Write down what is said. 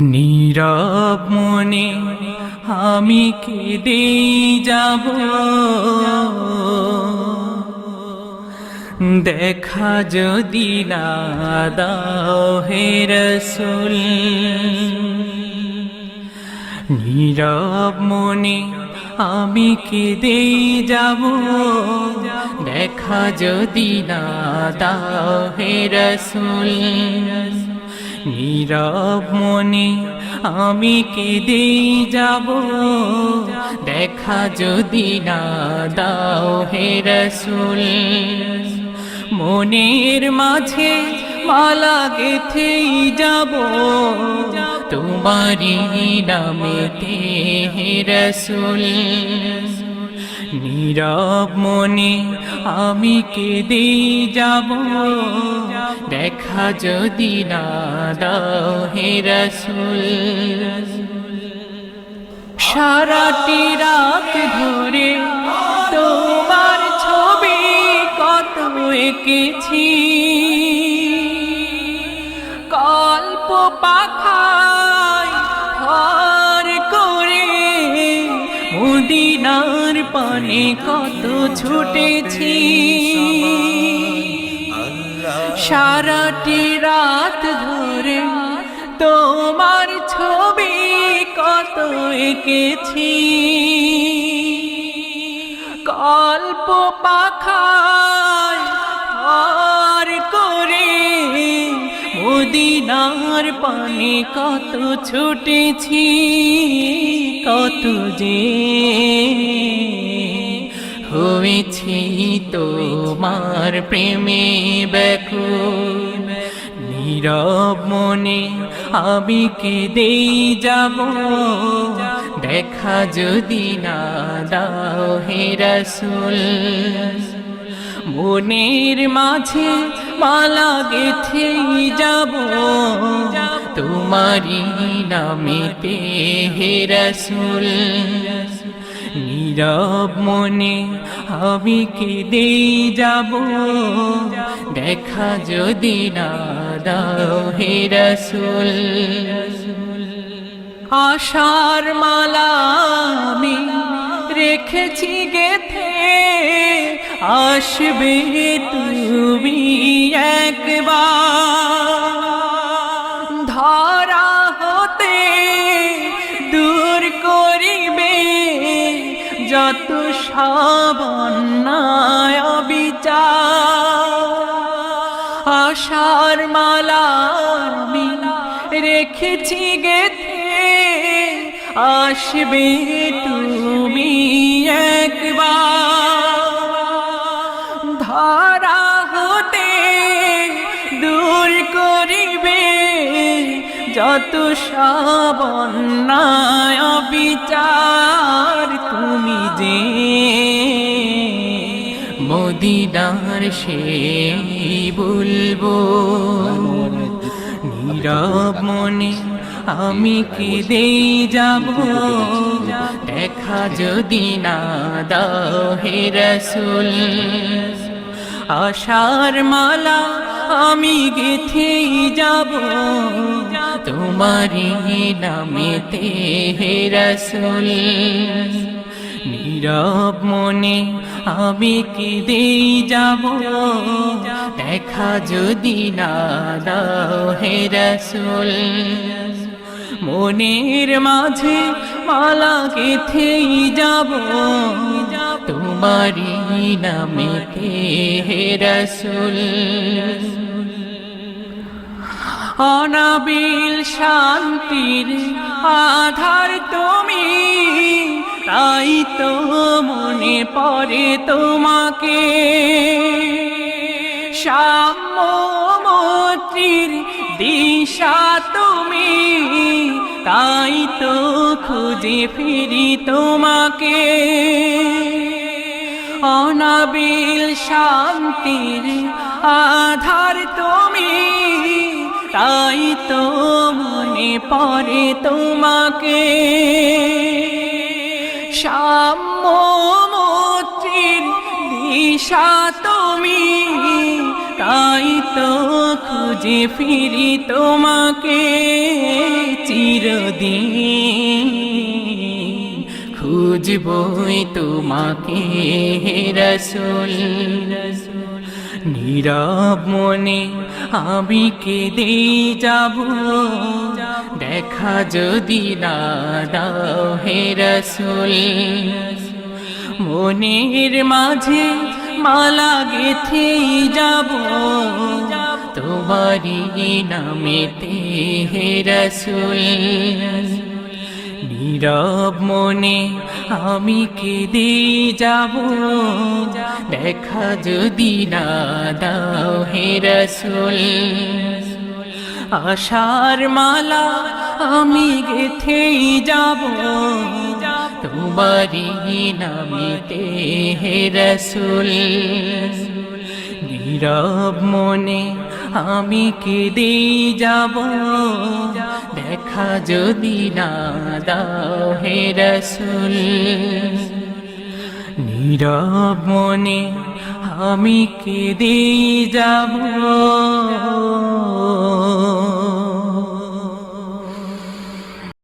নীরব মনে আমি কেঁদে যাব। দেখা যদি না দাও হে নীরব মনে আমি কেঁদে যাব। দেখা যদি না দাও হে রসুল। নীরব মনে আমি কেঁদে যাব। দেখা যদি না দাও হে রসুল, মনের মাঝে মালা গেথেই যাব। তোমারি নামেতে হে রসুল নীরব মনে আমি কেঁদে যাব। দেখা যদি না দাও হে রসুল। সারাটি রাত ধরে তোমার ছবি কত এঁকেছি। কল্প পাখায় হর করে মুদিনার পানে কত ছুটেছি। সারাটি রাত ধরে তোমার ছবি কত এঁকেছি। কল্প পাখায় আর করে মদিনার পানে কত ছুটেছি, কত যে হয়েছি তোমার প্রেমে ব্যাকুল। নীরব মনে আমি কেঁদেই যাব, দেখা যদি না দাও হে রসুল। মনের মাঝে মালা গেথেই যাব। তোমারি নামেতে হে রসুল। নীরব মনে আমি কেঁদেই যাব। দেখা যদি না দাও হে রসুল। আশার মালা আমি রেখেছি গেথে আসবে তুমি একবার ধরা হতে দূর করিবে যত সাবন্যায় বিচার আশার মালা রেখেছি গেথে আসবে তুমি একবার যত সাবন্যায় বিচার তুমি যে মদিনার সে বলব নীরব মনে আমি কেঁদেই যাব। দেখা যদি না দাও হে রসুল, আশার মালা আমি গেথেই যাব তোমারি নামেতে হে রসুল। নীরব মনে আমি কি কেঁদেই যাব, দেখা যদি না দাও হে রসুল। মনের মাঝে মালা গেথেই যাব তোমারি নামেতে হে রসুল? অনাবিল শান্তির আধার তুমি, তাই তো মনে পড়ে তোমাকে। সাম্যমূর্তির দিশা তুমি তাই তো খুঁজে ফিরি তোমাকে। অনাবিল শান্তির আধার তুমি, তাই তো মনে পড়ে তোমাকে। সাম্যমূর্তির দিশা তুমি, তাই তো খুঁজে ফিরি তোমাকে চিরদিন খুঁজবই তোমাকে রসুল। নীরব মনে আমি কেঁদে যাব, দেখা যদি দাও হে রসুল। মনের মাঝে মালা গেথে যাব। তোমারি নামেতে হে রসুল। নীরব মনে আমি কেঁদে যাব। দেখা যদি না দাও হে রসুল। আশার মালা আমি গেথেই যাব। তোমারি নামিতে হে রসুল। নীরব মনে আমি কেঁদে যাব। দেখা যদি না দাও হে রসুল। নীরব মনে আমি কেঁদে যাব।